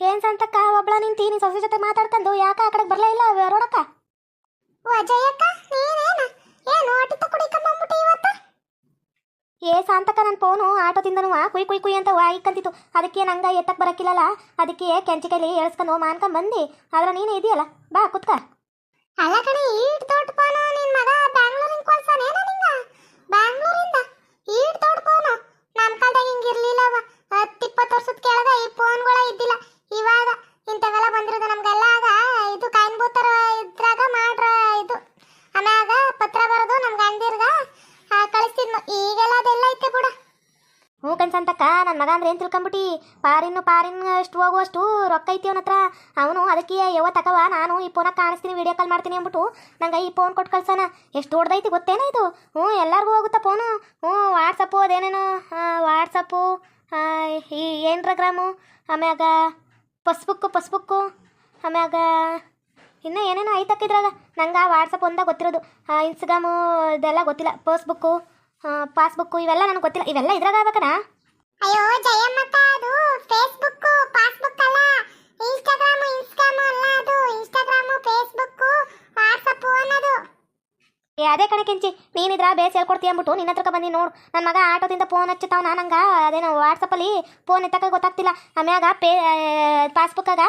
ಏನ್ ಸಂತಕ್ಕ, ಒಬ್ಳ ನಿಂತೀನಿ ಸೊಸೆ ಜೊತೆ ಮಾತಾಡ್ಕೊಂಡು ಯಾಕ ಆ ಕಡೆ ಬರ್ಲೇ ಇಲ್ಲ ರೋಡಕ್ಕ ಓ ಅಜಯಕ್ಕ ನೀನೇನ? ಏನು ಓಟಿ ಏ ಸಾಂತಕ ನನ್ನ ಫೋನು ಆಟೋದಿಂದನು ಕುಯ್ ಕುಯ್ ಕುಯ್ ಅಂತ ವಾಯ್ಕಂತಿತ್ತು ಅದಕ್ಕೆ ನಂಗೆ ಎತ್ತಕ್ಕೆ ಬರಕ್ಕಿಲ್ಲಲ್ಲ ಅದಕ್ಕೆ ಕೆಂಚಿ ಕೈಲಿ ಮಾನ್ಕೊಂಡು ಮಾನ್ಕೊಂಡ್ ಬಂದು. ಆದ್ರೆ ನೀನು ಇದೆಯಲ್ಲ? ಬಾ ಕುತ್ಕ ಅಲ್ಲ ಕಣೆ ಈಟ್ ದೊಡ್ಡ ಫೋನು ನಿನ್ ಮಗ ಬ್ಯಾಂಗ್ಳೂರಿಂದ ಕೊಡ್ಸಾನೇನ ನಿಂಗ ಬ್ಯಾಂಗ್ಳೂರಿಂದ ಈಟ್ ದೊಡ್ಡ ಫೋನು ನಮ್ಮ ಕಾಲದಾಗ ಹಿಂಗಿರ್ಲಿಲ್ಲವ ಹತ್ತು ಇಪ್ಪತ್ತು ವರ್ಷದ ಕೆಳಗ ಈ ಫೋನ್ಗಳ ಇದ್ದಿಲ್ಲ ಇವಾಗ ಇಂಥವೆಲ್ಲ ಬಂದಿರೋದು ನಮ್ಗೆಲ್ಲ ಆಗ ಇದು ಕಾಯಿನ್ ಬೂತರ ಇದ್ರಾಗ ಮಾಡ್ರ ಇದು ಆಮ್ಯಾಗ ಪತ್ರ ಬರೋದು ನಮ್ಮ ಗಂಡಿರ್ಗ ಕಳಿಸ್ತಿದ್ನು ಈಗೆಲ್ಲ ಅದೆಲ್ಲ ಐತೆ ಬಿಡ. ಹ್ಞೂ ಕನ್ಸಂತಕ್ಕ ನನ್ನ ಮಗ ಅಂದ್ರೆ ಏನು ತಿಳ್ಕೊಂಬಿಟ್ಟು? ಪಾರಿನ್ನು ಪಾರಿನ್ ಅಷ್ಟು ಹೋಗುವಷ್ಟು ರೊಕ್ಕ ಐತಿ ಅವನ ಹತ್ರ. ಅವನು ಅದಕ್ಕೆ ಯಾವ ತಕವ ನಾನು ಈ ಫೋನಾಗ ಕಾಣಿಸ್ತೀನಿ ವಿಡಿಯೋ ಕಾಲ್ ಮಾಡ್ತೀನಿ ಅಂದ್ಬಿಟ್ಟು ನಂಗೆ ಈ ಫೋನ್ ಕೊಟ್ಟು ಕಳ್ಸೋಣ. ಎಷ್ಟು ದೊಡ್ಡದೈತಿ ಗೊತ್ತೇನ ಇದು? ಹ್ಞೂ, ಎಲ್ಲರಿಗೂ ಹೋಗುತ್ತಾ ಫೋನು ಹ್ಞೂ ವಾಟ್ಸಪ್ಪು ಅದೇನೇನು? ವಾಟ್ಸಪ್ಪು ಈ ಏನ್ರಗ್ರಾಮು ಆಮ್ಯಾಗ ಪಸ್ಬುಕ್ಕು ಪಸ್ಬುಕ್ಕು ಆಮ್ಯಾಗ ಇನ್ನೂ ಏನೇನೋ ಐತಕ್ಕಿದ್ರಾಗ ನಂಗೆ ಆ ವಾಟ್ಸಪ್ ಒಂದಾಗ ಗೊತ್ತಿರೋದು ಇನ್ಸ್ಟಾಗ್ರಾಮು ಇದೆಲ್ಲ ಗೊತ್ತಿಲ್ಲ. ಫೇಸ್ಬುಕ್ಕು ಪಾಸ್ಬುಕ್ಕು ಇವೆಲ್ಲ ನನಗೆ ಗೊತ್ತಿಲ್ಲ. ಇವೆಲ್ಲ ಇದ್ರಾಗ ಆಗ್ಬೇಕನ? ಅಯ್ಯೋ ಜಯಮ್ಮಕ್ಕ ಅದು ಫೇಸ್ಬುಕ್ ಪಾಸ್ಬುಕ್ ಅಲ್ಲ. ಇನ್ಸ್ಟಾಗ್ರಾಮ್ ಇನ್ಸ್ಟಾಗ್ರಾಮ್ ಅಲ್ಲ ಅದು. ಇನ್ಸ್ಟಾಗ್ರಾಮ್ ಫೇಸ್ಬುಕ್ ವಾಟ್ಸಪ್ ಅನ್ನೋದು. ಏ ಅದೇ ಕಣೆ ಕೆಂಚಿ. ನೀನಿದ್ರ ಬೇಸ್ ಹೇಳ್ಕೊಡ್ತೀಯ ಅಂದ್ಬಿಟ್ಟು ನಿನ್ನ ಹತ್ರಕ್ಕೆ ಬಂದಿ ನೋಡು. ನನ್ನ ಮಗ ಆಟೋದಿಂದ ಫೋನ್ ಹಚ್ಚುತ್ತಾವ ನಂಗೆ ಅದೇನೋ ವಾಟ್ಸಪ್ಪಲ್ಲಿ ಫೋನ್ ಎತ್ತಕ ಗೊತ್ತಾಗ್ತಿಲ್ಲ. ಆಮ್ಯಾಗ ಪೇ ಪಾಸ್ಬುಕ್ಕಾಗ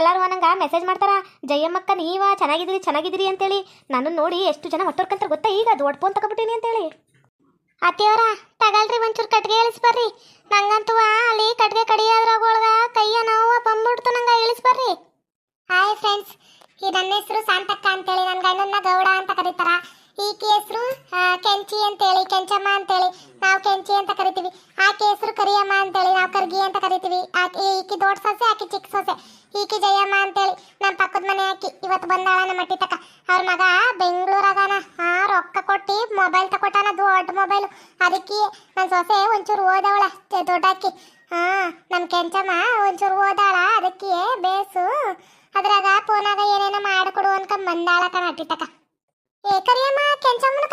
ಎಲ್ಲರೂ ನಂಗೆ ಮೆಸೇಜ್ ಮಾಡ್ತಾರ. ಜಯಮ್ಮಕ್ಕ ನೀವ ಚೆನ್ನಾಗಿದ್ದೀರಿ ಚೆನ್ನಾಗಿದ್ದೀರಿ ಅಂತೇಳಿ. ನಾನು ನೋಡಿ ಎಷ್ಟು ಜನ ಹೊಟ್ಟೋರ್ಕಂತಾರೆ ಗೊತ್ತಾ? ಈಗ ದೊಡ್ಡ ಫೋನ್ ತಗೊಬಿಟ್ಟಿನಿ ಅಂತೇಳಿ. ಅತ್ತಿಯವರ ತಗಲ್ರಿ ಒಂಚೂರು ಕಟ್ಗೆ ಇಳಿಸ್ಬರ್ರಿ. ನಂಗಂತೂ ಅಲ್ಲಿ ಕಟ್ಗೆ ಕಡಿಯೋದ್ರಾಗೊಳಗ ಕೈಯ ನೋವು ಬಂದ್ಬಿಡ್ತು ನಂಗೆ, ಇಳಿಸ್ಬರ್ರಿ. ಹಾಯ್ ಫ್ರೆಂಡ್ಸ್ ಈ ನನ್ನ ಹೆಸರು ಶಾಂತಕ್ಕ ಅಂತೇಳಿ ನನ್ನ ಗಂಡನ್ನ ಗೌಡ ಅಂತ ಕರೀತಾರ. ಈಕೆ ಹೆಸರು ಕೆಂಚಿ ಅಂತೇಳಿ, ಕೆಂಚಮ್ಮ ಅಂತೇಳಿ. ನಾವು ಕೆಂಚಿ ಅಂತ ಕರಿತೀವಿ. ಆಕೆ ಹೆಸರು ಕರಿಯಮ್ಮ ಅಂತೇಳಿ, ನಾವು ಕರ್ಗಿ ಅಂತ ಕರಿತೀವಿ. ಆಕೆ, ಈಕಿ ದೊಡ್ಡ ಸೊಸೆ, ಆಕೆ ಚಿಕ್ಕ ಸೊಸೆ. ಈಕಿ ಜಯಮ್ಮ ಅಂತೇಳಿ. ನಮ್ಮ ಪಕ್ಕದ ಮನೆ ಆಕಿ ಇವತ್ತು ಬಂದಾಳ ನಮ್ಮ ಅಟ್ಟಿ ತಕ ಅವ್ರ ಮಗ ಬೆಂಗಳೂರಾಗನ ಹಾ ರೊಕ್ಕ ಕೊಟ್ಟು ಮೊಬೈಲ್ ತಕೊಟ್ಟಾನ, ದೊಡ್ಡ ಮೊಬೈಲ್. ಅದಕ್ಕೆ ನನ್ನ ಸೊಸೆ ಒಂಚೂರು ಓದವಳ ದೊಡ್ಡಾಕಿ ಹಾ ನಮ್ಮ ಕೆಂಚಮ್ಮ ಒಂಚೂರು ಓದಾಳ ಅದಕ್ಕೆ ಬೇಸು. ಅದ್ರಾಗ ಫೋನಾಗ ಏನೇನೋ ಮಾಡಿಕೊಡು ಅನ್ಕೊಂಡ್ ಬಂದಾಳ ಕಣ ಅಟ್ಟಿತಕ ಏ ಕರಿಯಮ್ಮ, ಕೆಂಚಮ್ಮನ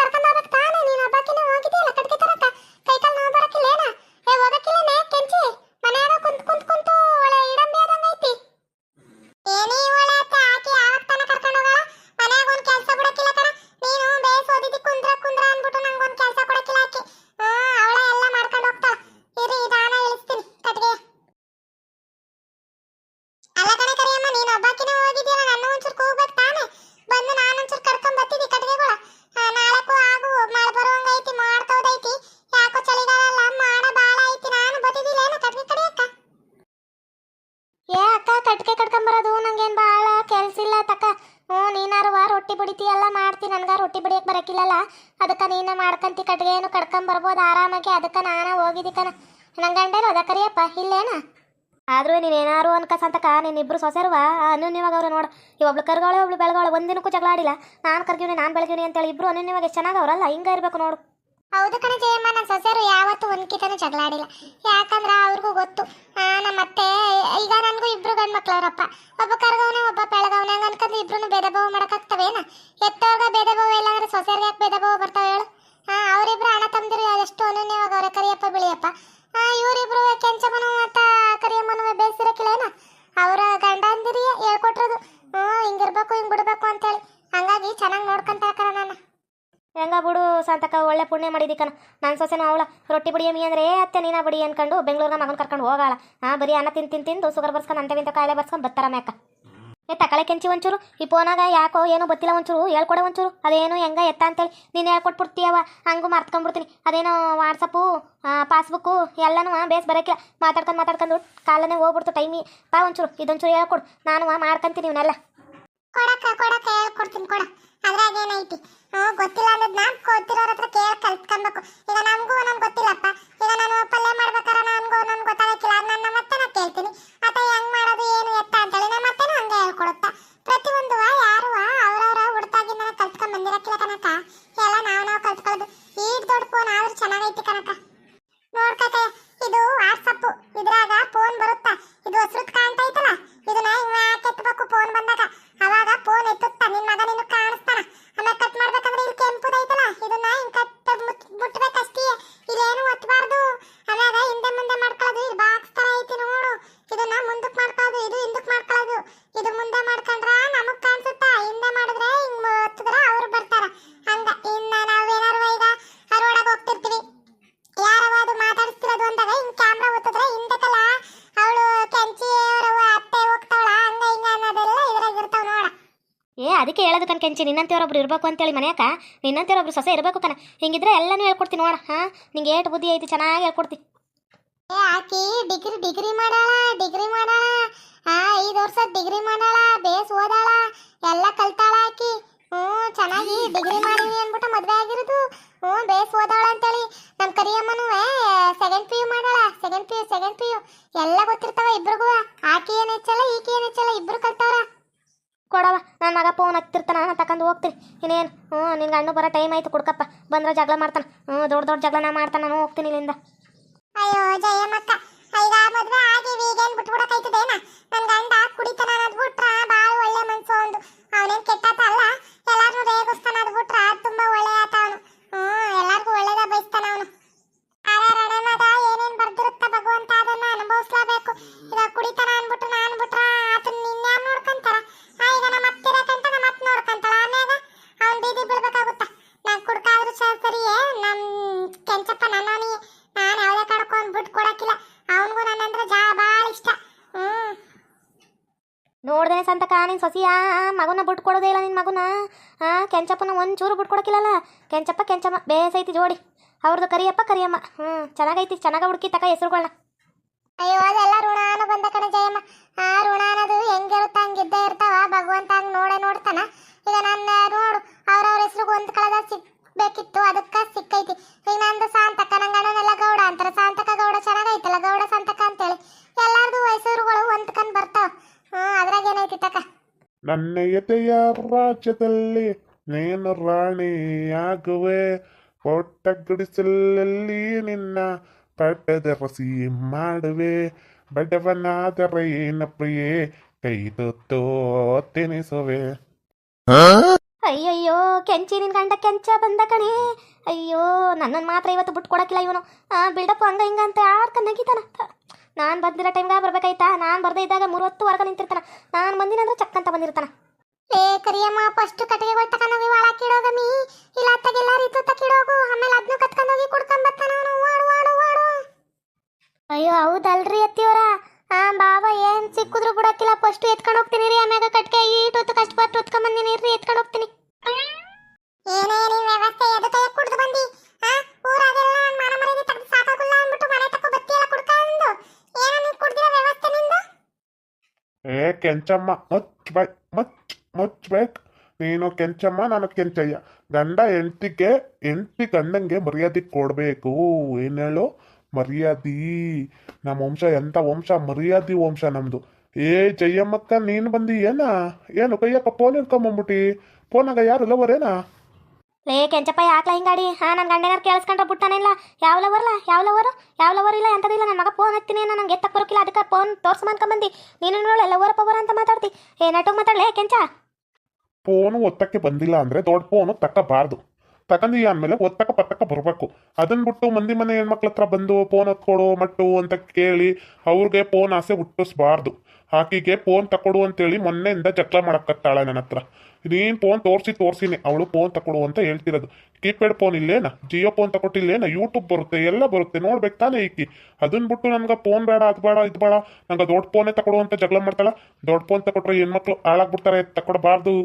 ನನ್ಗ ರೊಟ್ಟಿ ಬಡಿಯಕ್ ಬರಕಿಲ್ಲಲ್ಲ, ಅದಕ್ಕೆ ನೀನ ಮಾಡ್ಕಂತಿ ಕಟ್ಗೆ ಏನು ಕಡ್ಕೊಂಬರ್ಬೋದು ಆರಾಮಾಗಿ, ಅದಕ್ಕೆ ನಾನು ಹೋಗಿದ್ದಕ್ಕನ ನನ್ನ ಗಂಡೇನು ಅದ ಕರಿಯಪ್ಪ, ಇಲ್ಲೇನ? ಆದ್ರೂ ನೀನೇನಾರು ನೀನ್ ಇಬ್ರು ಸೊಸೆರುವ ಅನ್ಯೂನ್ಯವಾಗ ಅವ್ರು ನೋಡು. ಒಬ್ಳು ಕರ್ಗಾಳೆ, ಒಬ್ಳು ಬೆಳಗಾಳೆ, ಒಂದಿನಕ್ಕೂ ಜಗಳ ಆಡಿಲ್ಲ ನಾನು ಕರ್ಗಿವ್ನಿ, ನಾನು ಬೆಳಗಿವ್ನಿ ಅಂತೇಳಿ ಇಬ್ರು ಅನ್ಯೂನ್ಯವಾಗ ಎಷ್ಟು ಚೆನ್ನಾಗವ್ರಲ್ಲ ಹಿಂಗ ಇರಬೇಕು ನೋಡು. ಹೌದು ಕಣ ಜಯಮ್ಮ ನನ್ನ ಯಾವತ್ತೂ ಒಂದ್ಕಿತನೂ ಜಗಳ ಆಡಿಲ್ಲ. ಯಾಕಂದ್ರೆ ಅವ್ರಿಗೂ ಗೊತ್ತು. ನಮ್ಮ ಅತ್ತೆ ಈಗ ನನಗೂ ಇಬ್ರು ಗಂಡು ಮಕ್ಳವ್ರಪ್ಪ ಒಬ್ಬ ಕರ್ಗವನೆ, ಒಬ್ಬ ಬೆಳಗವನೆ. ಹಂಗ ಅನ್ಕೊಂಡ್ರೆ ಇಬ್ರು ಭೇದ ಭಾವ ಮಾಡಕ್ಕಾಗ್ತವೇನ? ಎತ್ತವ್ರಿಗೆ ಭೇದ ಭಾವ ಇಲ್ಲ ಅಂದ್ರೆ ಸೊಸೆರ್ಗೆ ಯಾಕೆ ಭೇದ ಭಾವ ಬರ್ತಾವೆ ಹೇಳು? ಹಾ ಅವರಿಬ್ರು ಅಣ್ಣ ತಮ್ದಿರು ಎಷ್ಟು ಅನನ್ಯವಾಗ ಅವರ ಕರಿಯಪ್ಪ, ಬಿಳಿಯಪ್ಪ. ಆ ಇವರಿಬ್ರು ಕೆಂಚಮ್ಮನು ಮತ್ತ ಕರಿಯಮ್ಮನು ಬೇಸಿರಕ್ಕಿಲ್ಲೇನ ಅವರ ಗಂಡಂದಿರಿ ಹೇಳ್ಕೊಟ್ರದು ಹ್ಞೂ ಹಿಂಗಿರ್ಬೇಕು ಹಿಂಗ್ ಬಿಡ್ಬೇಕು ಅಂತೇಳಿ ಹಂಗಾಗಿ ಚೆನ್ನಾಗಿ ನೋಡ್ಕೊಂತಾಕರ ನಾನು ಹೆಂಗ ಬಿಡು ಸಂತಕ ಪುಣ್ಯ ಮಾಡಿದಿ ಕಣ. ನನ್ನ ಸೊಸೆನೂ ಅವಳ. ರೊಟ್ಟಿ ಅಂದ್ರೆ ಅತ್ತೆ, ನೀನ ಬಿಡಿ ಅನ್ಕೊಂಡು ಬೆಂಗಳೂರಿನ ಮಗನ ಕರ್ಕೊಂಡು ಹೋಗಾಳ. ಹಾ ಬರೀ ಅನ್ನ ತಿಂದು ತಿಂದು ಸುಗರ್ ಬರ್ಸ್ಕೊಂಡು ಅಂತವಿಂತ ಕಾಯಿಲೆ ಬರ್ಸ್ಕೊಂಡು ಬರ್ತಾರ ಮ್ಯಾಕ. ಏ, ತಕಳೆ ಕೆಂಚಿ ಒಂಚೂರು. ಈ ಫೋನಾಗ ಯಾಕೋ ಏನು ಗೊತ್ತಿಲ್ಲ ಒಂಚೂರು. ಹೇಳ್ಕೊಡೆ ಒಂಚೂರು. ಅದೇನು ಹೆಂಗ ಎತ್ತ ಅಂತೇಳಿ ನೀನು ಹೇಳ್ಕೊಟ್ಬಿಡ್ತೀಯವ ಹಂಗೂ ಮರ್ತ್ಕೊಂಡ್ಬಿಡ್ತೀನಿ ಅದೇನೋ ವಾಟ್ಸಪ್ಪು ಪಾಸ್ಬುಕ್ಕು ಎಲ್ಲನೂ ಬೇಸ್ ಬರೋಕ್ಕಿಲ್ಲ ಮಾತಾಡ್ಕೊಂಡು ಮಾತಾಡ್ಕೊಂಡು ಕಾಲನೇ ಹೋಗ್ಬಿಡ್ತು ಟೈಮಿ. ಪಾ ಒಂಚೂರು. ಇದೊಂಚೂರು ಹೇಳ್ಕೊಡು. ನಾನು ಮಾಡ್ಕೊಂತೀನಿ ಇವನ್ನೆಲ್ಲ. ಕೊಡಕ್ಕ ಕೊಡಕ್ಕ ಹೇಳ್ಕೊಡ್ತೀನಿ, ಕೊಡ. ಅದ್ರಾಗ ಏನೈತಿ? ಗೊತ್ತಿಲ್ಲ ಅನ್ನೋದು ನಾನು ಗೊತ್ತಿರೋರ ಕೆಂಚಿ ನಿನ್ನಂತೆಯವ್ರೊಬ್ರು ಇರಬೇಕು ಅಂತೇಳಿ ಮನ್ಯಾಕ? ನಿನ್ನಂತೆಯವ್ರೊಬ್ರು ಸೊಸೆ ಇರಬೇಕು ಕಣ. ಹಿಂಗಿದ್ರೆ ಎಲ್ಲನೂ ಹೇಳ್ಕೊಡ್ತೀನಿ ನೋಡ, ಹಾಂ? ನಿಂಗೆ ಏಟ್ ಬುದ್ಧಿ ಐತಿ, ಚೆನ್ನಾಗಿ ಹೇಳ್ಕೊಡ್ತಿ. ಏ ಆಕಿ, ಡಿಗ್ರಿ ಡಿಗ್ರಿ ಮಾಡಾಳ ಡಿಗ್ರಿ ಮಾಡಾಳ. ಹಾ, ಐದು ವರ್ಷ ಡಿಗ್ರಿ ಮಾಡಾಳ, ಬೇಸ್ ಓದಾಳ, ಎಲ್ಲ ಕಲ್ತಾಳ ಆಕಿ. ಹ್ಞೂ, ಚೆನ್ನಾಗಿ ಡಿಗ್ರಿ ಮಾಡೀನಿ ಅಂದ್ಬಿಟ್ಟು ಮದ್ವೆ ಆಗಿರೋದು. ಹ್ಞೂ, ಬೇಸ್ ಓದಾಳ ಅಂತೇಳಿ. ನಮ್ಮ ಕರಿಯಮ್ಮನೂ ಸೆಕೆಂಡ್ ಪಿ ಯು ಮಾಡಾಳ. Second P U second P U ಎಲ್ಲ ಗೊತ್ತಿರ್ತಾವ ಇಬ್ರಿಗೂ. ಆಕಿ ಏನು ಹೆಚ್ಚಲ್ಲ ಈಕಿ ಏನು ಹೆಚ್ಚಲ್ಲ ಇಬ್ರು ಕಲ್ತಾವ್ರ ಕೊಡವ. ನನ್ನ ಮಗ ಫೋನ್ ಹತ್ತಿರ್ತಾನ ನಾನು ತಗೊಂಡು ಹೋಗ್ತೀನಿ. ಇನ್ನೇನು? ಹ್ಞೂ ನಿನ್ಗೆ ಹಣ್ಣು ಬರೋ ಟೈಮ್ ಆಯಿತು, ಕೊಡ್ಕಪ್ಪ. ಬಂದ್ರೆ ಜಗಳ ಮಾಡ್ತಾನೆ. ಹ್ಞೂ, ದೊಡ್ಡ ದೊಡ್ಡ ಜಗಳನ ಮಾಡ್ತಾನೆ, ನಾನು ಹೋಗ್ತೀನಿ ಇಲ್ಲಿಂದ. ಅಯ್ಯೋ, ಜಯಮ್ಮಕ್ಕ ಈಗ ಮದುವೆ ಆಗಿವಿ, ಈಗೇನ್ ಬಿಟ್ಬಿಡೋಕೈತದೇನ ನನ್ ಗಂಡ ಕುಡಿತಾನ ಕುಡಿತನ ಬಿಟ್ರ, ಬಾಳ ಒಳ್ಳೆ ಮನ್ಸು ಒಂದು ಅವನೇನ್ ಕೆಟ್ಟಾತ ಅಲ್ಲ ಎಲ್ಲಾರ್ನು ರೇಗಿಸ್ತಾನ ಅದ್ ಬಿಟ್ರ ತುಂಬಾ ಒಳ್ಳೆ ಆತ ಅವನು ಹ್ಮ್ ಎಲ್ಲಾರ್ಗೂ ಒಳ್ಳೇದ ಬಯಸ್ತಾನ ಅವನು ಆದ್ರೆ ರಣಮದ ಏನೇನ್ ಬರ್ದಿರುತ್ತ ಭಗವಂತ ಅದನ್ನ ಅನುಭವಿಸ್ಲೇಬೇಕು ಈಗ ಕುಡಿತಾನ ಅನ್ಬಿಟ್ಟು ನಾನ್ ಬಿಟ್ರ ಆತನ ನಿನ್ಯಾರ್ ನೋಡ್ಕಂತಾರ ಆ, ಈಗ ನಮ್ಮ ಅತ್ತಿರಕಂತ ನಮ್ಮ ಅತ್ ನೋಡ್ಕಂತಾಳ ಆಮ್ಯಾಗ ಅವ್ನ್ ಬೀದಿ ಬೀಳ್ಬೇಕಾಗುತ್ತ ನಾನ್ ಕುಡ್ಕಾದ್ರೂ ಸ- ಸರಿಯೇ ನಮ್ ಕೆಂಚಪ್ಪ ನನ್ನವನಿ ನಾನು ಯಾವುದೇ ಅವ್ನ್ ಬಿಟ್ಟು ಕೊಡಕ್ಕಿಲ್ಲ. ಅವನಿಗೂ ನನ್ನಂದ್ರೆ ಜಾ, ಭಾಳ ಇಷ್ಟ. ಹ್ಮ್. ನೋಡ್ದೇನೆ ಸಂತಕ ನಿನ್ನ ಸೊಸಿಯ ಮಗುನ ಬಿಟ್ಟು ಕೊಡೋದೇ ಇಲ್ಲ ನಿನ್ನ ಮಗುನ. ಹಾಂ ಕೆಂಚಪ್ಪನ ಒಂಚೂರು ಬಿಟ್ಟು ಕೊಡಕ್ಕಿಲ್ಲಲ್ಲ. ಕೆಂಚಪ್ಪ, ಕೆಂಚಮ್ಮ, ಬೇಸೈತಿ ಜೋಡಿ. ಅವ್ರದ್ದು ಕರಿಯಪ್ಪ, ಕರಿಯಮ್ಮ. ಹ್ಞೂ ಚೆನ್ನಾಗೈತಿ, ಚೆನ್ನಾಗ ಹುಡುಕಿ ತಕ ಹೆಸರುಗಳನ್ನ ಅಯ್ಯೋ, ಅದೆಲ್ಲ ಋಣಾನು ಬಂದ ಕಣ ಜಯಮ್ಮ ಆ ಋಣ ಅನ್ನೋದು ಹೆಂಗಿರುತ್ತ ಹಂಗಿದ್ದೇ ಇರ್ತಾವ ಭಗವಂತ ಹಂಗ್ ನೋಡೇ ನೋಡ್ತಾನ ಈಗ ನನ್ನ ನೋಡು ಅವ್ರವ್ರ ಹೆಸ್ರಿಗೆ ಒಂದ್ ಕಳದ ಸಿಕ್ಬೇಕಿತ್ತು ಅದಕ್ಕ ಸಿಕ್ಕೈತಿ ಈಗ ನಂದು ಸಾಂತಕ ನಂಗೆ ಅಣ್ಣನೆಲ್ಲ ಗೌಡ ಅಂತಾರ ಸಾಂತಕ ಗೌಡ ಚೆನ್ನಾಗೈತಲ್ಲ ಗೌಡ ಸಾಂತಕ ಅಂತೇಳಿ ಎಲ್ಲಾರ್ದು ಹೆಸರುಗಳು ಒಂದ್ಕಂಡ್ ಬರ್ತಾವ ಹ್ಮ್ ಅದ್ರಾಗ ಏನೈತಿ ತಕ ನನ್ನ ಎದೆಯ ರಾಜ್ಯದಲ್ಲಿ ನೀನು ರಾಣಿಯಾಗುವೆ. ಪೊಟ್ಟ ಗುಡಿಸಲಲ್ಲಿ ನಿನ್ನ ಪಟ್ಟದ ರಸಿ ಮಾಡುವೆ. ಬಡವನಾದರೆ ಪ್ರಿಯೆ? ಕೈ ತುತ್ತೋ ತಿನಿಸುವೆ ಅಯ್ಯಯ್ಯೋ ಕೆಂಚಿ ನಿನ್ ಗಂಡ ಕೆಂಚ ಬಂದ ಕಣೆ. ಅಯ್ಯೋ ನನ್ನನ್ನು ಮಾತ್ರ ಇವತ್ತು ಬಿಟ್ಟು ಕೊಡಕ್ಕಿಲ್ಲ ಇವನು ಬಿಲ್ಡಪ್ ಹಂಗ ಹಿಂಗ ಅಂತ ಆಡ್ಕ ನಗಿತಾನ ನಾನು ಬಂದಿರೋ ಟೈಮ್ಗೆ ಬರ್ಬೇಕಾಯ್ತಾ? ನಾನು ಬರ್ದೇ ಇದ್ದಾಗ ಮೂವತ್ತು ವರ್ಗ ನಿಂತಿರ್ತಾನ. ನಾನು ಬಂದಿನಂದ್ರೆ ಚಕ್ಕಂತ ಬಂದಿರ್ತಾನ. ಏ ಕರಿಯಮ್ಮ ಫಸ್ಟ್ ಕಟ್ಟಿಗೆಗಳು ತಕೊಂಡೋಗಿ ಒಳಕಿಡೋಗಮಿ ಇಲ್ಲ ಅತ್ತಗೆಲ್ಲ ರೀತು ತಕ್ಕಿಡೋಗು ಆಮೇಲೆ ಅದನ್ನು ಕತ್ಕೊಂಡೋಗಿ ಕುಡ್ಕೊಂಬತ್ತಾನ ಅವನು. ವಾಡು ವಾಡು ವಾಡು ಅಯ್ಯೋ ಹೌದಲ್ರಿ ಅತ್ತಿಯವರ? ಆ ಬಾಬಾ ಏನ್ ಸಿಕ್ಕಿದ್ರು ಬಿಡಕ್ಕಿಲ್ಲ. ಫಸ್ಟ್ ಎತ್ಕೊಂಡು ಹೋಗ್ತೀನಿ ರೀ ಆಮ್ಯಾಗ ಕಟ್ಕೆ ಈಟೊತ್ತು ಕಷ್ಟಪಟ್ಟು ಹೊತ್ಕೊಂಡ್ ಬಂದಿನಿ ರೀ ಎತ್ಕೊಂಡು ಹೋಗ್ತೀನಿ ಏನೇ ನೀನ್ ವ್ಯವಸ್ಥೆ ಎದು ಕೈ ಕುಡ್ದು ಬಂದಿ ಆ ಊರಾಗೆಲ್ಲ ಮಾನ ಮರ್ಯಾದೆ ತೆಗ್ದು ಸಾಕಾಗುಲ್ಲ ಅಂದ್ಬಿಟ್ಟು ಮನೆ ತಕ್ಕ ಬತ್ತಿ ಎಲ್ಲ ಕುಡ್ಕೊಂಡು ಏನೋ ನೀನ್ ಕುಡ್ದಿರೋ ವ್ಯವಸ್ಥೆ ನಿಂದು ಕೆಂಚಮ್ಮ ಮುಚ್ಚಬೇಕು ಮುಚ್ಚ ಮುಚ್ಚಬೇಕು ನೀನು ಕೆಂಚಮ್ಮ, ನಾನು ಕೆಂಚಯ್ಯ. ಗಂಡ ಹೆಂಡ್ತಿಗೆ, ಹೆಂಡ್ತಿ ಗಂಡಂಗೆ ಮರ್ಯಾದೆ ಕೊಡಬೇಕು. ಏನು ಹೇಳು? ಮರ್ಯಾದಿ. ನಮ್ಮ ವಂಶ ಎಂಥ ವಂಶ? ಮರ್ಯಾದೆ ವಂಶ ನಮ್ಮದು ಏ ಜಯಮ್ಮಕ್ಕ, ನೀನು ಬಂದಿ ಏನ? ಏನು ಕೈಯಕ್ಕ ಫೋನ್ ಹಿಡ್ಕೊಂಬಂದ್ಬಿಟ್ಟಿ ಫೋನಾಗ ಯಾರು ಲವರೇನಾ? ಲೇ, ಕೆಂಚಪ್ಪ, ಯಾಕ್ಲ ಹಿಂಗಾಡಿ? ಹಾಂ ನನ್ನ ಗಂಡನಾರು ಕೇಳಿಸ್ಕೊಂಡ್ರೆ ಬಿಟ್ಟಾನಿಲ್ಲ ಯಾವ ಲವರ್ಲ ಯಾವ ಲವರು ಯಾವ ಲವರ್ ಇಲ್ಲ? ಎಂಥದಿಲ್ಲ ನನ್ನ ಮಗ ಫೋನ್ ಹತ್ತೀನಿ ನನಗೆ ಎತ್ತಕ್ಕೆ ಬರೋಕಿಲ್ಲ, ಅದಕ್ಕೆ ಫೋನ್ ತೋರ್ಸ್ಕೊಂಬಂದು ನೀನು ನೋಳೆ ಲವರ ಪವರ್ ಅಂತ ಮಾತಾಡ್ತಿ. ಏ ನೆಟ್ಟಗೆ ಮಾತಾಡ್ಲೇ ಕೆಂಚ? ಫೋನು ಒತ್ತಕ್ಕೆ ಬಂದಿಲ್ಲ ಅಂದರೆ ದೊಡ್ಡ ಫೋನು ತಕ್ಕಬಾರ್ದು. ತಕಂದಿ ಅಂದಮೇಲೆ ಒತ್ತಕ ಪತ್ತಕ್ಕ ಬರಬೇಕು. ಅದನ್ನ ಬಿಟ್ಟು ಮಂದಿ ಮನೆ ಹೆಣ್ಮಕ್ಳ ಹತ್ರ ಬಂದು ಫೋನ್ ಹತ್ಕೊಡು, ಮಟ್ಟು ಅಂತ ಕೇಳಿ ಅವ್ರಿಗೆ ಫೋನ್ ಆಸೆ ಹುಟ್ಟಿಸ್ಬಾರ್ದು. ಆಕಿಗೆ ಫೋನ್ ತಕೊಡು ಅಂತೇಳಿ ಮೊನ್ನೆಯಿಂದ ಜಗಳ ಮಾಡಕ್ಕತ್ತಾಳೆ ನನ್ನ ಹತ್ರ. ನೀನು ಫೋನ್ ತೋರಿಸಿ ತೋರಿಸಿನಿ, ಅವಳು ಫೋನ್ ತಕೊಡು ಅಂತ ಹೇಳ್ತಿರೋದು. ಕೀಪ್ಯಾಡ್ ಫೋನ್ ಇಲ್ಲೇನ? ಜಿಯೋ ಫೋನ್ ತಕೊಟ್ಟಿಲ್ಲೇನ? ಯೂಟ್ಯೂಬ್ ಬರುತ್ತೆ, ಎಲ್ಲ ಬರುತ್ತೆ, ನೋಡ್ಬೇಕು ತಾನೇ ಈಕಿ. ಅದನ್ನ ಬಿಟ್ಟು ನನ್ಗೆ ಫೋನ್ ಬೇಡ, ಅದು ಬೇಡ, ಇದು ಬೇಡ. ನಂಗೆ ದೊಡ್ಡ ಫೋನೇ ತಕೊಡು ಅಂತ ಜಗಳ ಮಾಡ್ತಾಳ. ದೊಡ್ಡ ಫೋನ್ ತಕೊಟ್ರೆ ಹೆಣ್ಮಕ್ಳು ಹಾಳಾಗ್ಬಿಡ್ತಾರೆ, ತಕೊಡ್ಬಾರ್ದು.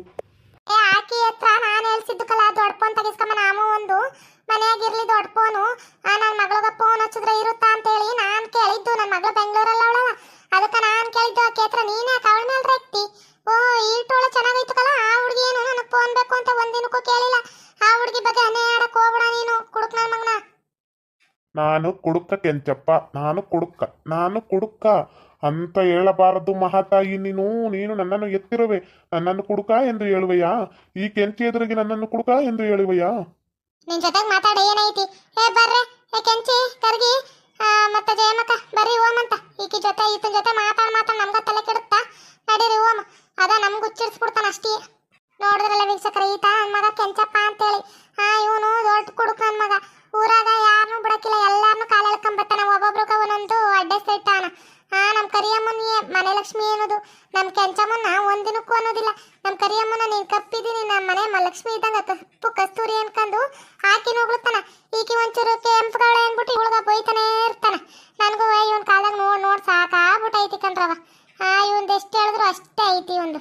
ಆಕಿ ಹತ್ರ ನಾನು ಹೇಳ್ಸಿದ್ದಕ್ಕಲ್ಲ ದೊಡ್ಡ ಫೋನ್ ತೆಗಿಸ್ಕೊಂಬ ಕುಡುಕ ಕೆಂಚಪ್ಪ. ನಾನು ಕುಡುಕ. ನಾನು ಕುಡುಕ ಅಂತ ಹೇಳಬಾರದು ಮಹಾತಾಯಿ ನೀನು. ನೀನು ನನ್ನನ್ನು ಎತ್ತಿರುವೆ. ನನ್ನನ್ನು ಕುಡುಕ ಎಂದು ಹೇಳುವೆಯಾ? ಈ ಕೆಂಚಿ ಎದುರಿಗೆ ನನ್ನನ್ನು ಕುಡುಕ ಎಂದು ಹೇಳುವೆಯಾ? ನಿನ್ ಜೊತೆ ಮಾತಾಡ ಏನೈತಿ? ಏ ಬರ್ರೆ, ಏ ಕೆಂಚಿ, ಕರ್ಗಿ ಮತ್ತ ಜಯಮಕ ಬರ್ರಿ ಓಮ್ ಅಂತ. ಈಕಿ ಜೊತೆ, ಈತನ ಜೊತೆ ಮಾತಾಡ ಮಾತಾ ನಮ್ಗ ತಲೆ ಕೆಡುತ್ತಾ? ನಡೀರಿ ಓಮ್ ಅದ ನಮ್ಗೆ ಉಚ್ಚರಿಸ್ಬಿಡ್ತಾನ ಅಷ್ಟೇ. ನೋಡಿದ್ರಲ್ಲ ವೀಕ್ಷಕರ, ಈತ ನನ್ ಮಗ ಕೆಂಚಪ್ಪ ಅಂತೇಳಿ. ಹಾ ಇವನು ದೊಡ್ಡ ಕುಡುಕ ನನ್ ಮಗ. ಊರಾಗ ಯಾರನ್ನೂ ಬಿಡಕ್ಕಿಲ್ಲ ಎಲ್ಲಾರನ್ನೂ ಕಾಲ ಎಳ್ಕೊಂಬರ್ತಾನ ಒಬ್ಬೊಬ್ರಿಗೆ ಒಂದೊಂದು ಅಡ್ರೆಸ್ ಇಟ್ಟಾನ. ಹಾ ನಮ್ಮ ಕರಿಯಮ್ಮನ ಮನೆ ಲಕ್ಷ್ಮಿ ಏನದು ನಮ್ಮ ಕೆಂಚಮ್ಮನ ಒಂದಿನಕ್ಕೂ ಅನ್ನೋದಿಲ್ಲ. ನಮ್ಮ ಕರಿಯಮ್ಮನ ನೀನು ಕಪ್ಪಿದ್ದೀನಿ ನಮ್ಮ ಮನೆ ಲಕ್ಷ್ಮಿ ಇದ್ದಂಗ ಕಪ್ಪು ಕಸ್ತೂರಿ ಅನ್ಕೊಂಡು ಹಾಕಿ ಹೋಗ್ಲತ್ತಾನ ಈಕಿ ಒಂಚೂರು ಕೆಂಪುಗಳ ಏನ್ಬಿಟ್ಟು ಇವಳ್ಗ ಬೈತಾನೆ ಇರ್ತಾನ ನನಗೂ ಇವನ್ ಕಾಲಾಗ ನೋಡ್ ನೋಡ್ ಸಾಕಾಗ್ಬಿಟ್ಟೈತಿ ಕಣ್ರವ ಹಾ ಇವಂದು ಎಷ್ಟು ಹೇಳಿದ್ರು ಅಷ್ಟೇ ಐತಿ ಒಂದು